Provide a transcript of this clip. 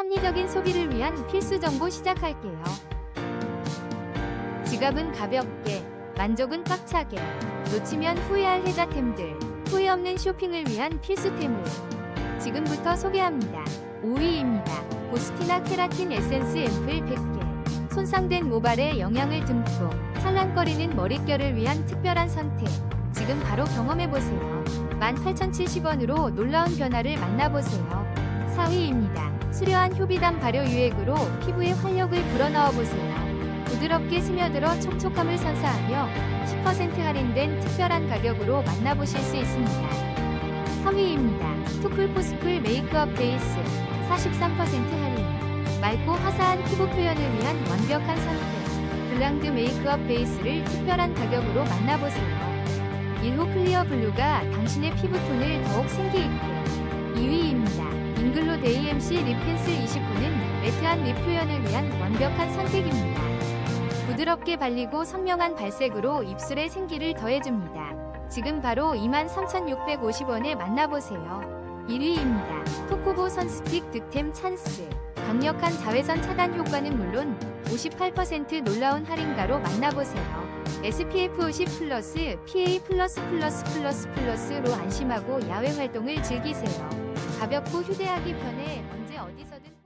합리적인 소비를 위한 필수 정보 시작할게요. 지갑은 가볍게, 만족은 꽉차게, 놓치면 후회할 혜자템들, 후회 없는 쇼핑을 위한 필수템을 지금부터 소개합니다. 5위입니다. 보스티나 케라틴 에센스 앰플 100개. 손상된 모발에 영양을 듬뿍, 찰랑거리는 머릿결을 위한 특별한 선택. 지금 바로 경험해보세요. 18,070원으로 놀라운 변화를 만나보세요. 4위입니다. 수려한 효비담 발효 유액으로 피부에 활력을 불어넣어 보세요. 부드럽게 스며들어 촉촉함을 선사하며 10% 할인된 특별한 가격으로 만나보실 수 있습니다. 3위입니다. 투쿨포스쿨 메이크업 베이스 43% 할인 맑고 화사한 피부 표현을 위한 완벽한 선택 블랑드 메이크업 베이스를 특별한 가격으로 만나보세요. 1호 클리어 블루가 당신의 피부톤을 더욱 생기있게 2위입니다. 잉글로 데이MC 립 펜슬 29는 매트한 립 표현을 위한 완벽한 선택입니다. 부드럽게 발리고 선명한 발색으로 입술에 생기를 더해줍니다. 지금 바로 23,650원에 만나보세요. 1위입니다. 토코보 선스틱 득템 찬스. 강력한 자외선 차단 효과는 물론 58% 놀라운 할인가로 만나보세요. SPF 50 플러스 PA 플러스 플러스 플러스 플러스로 안심하고 야외 활동을 즐기세요. 가볍고 휴대하기 편해 언제 어디서든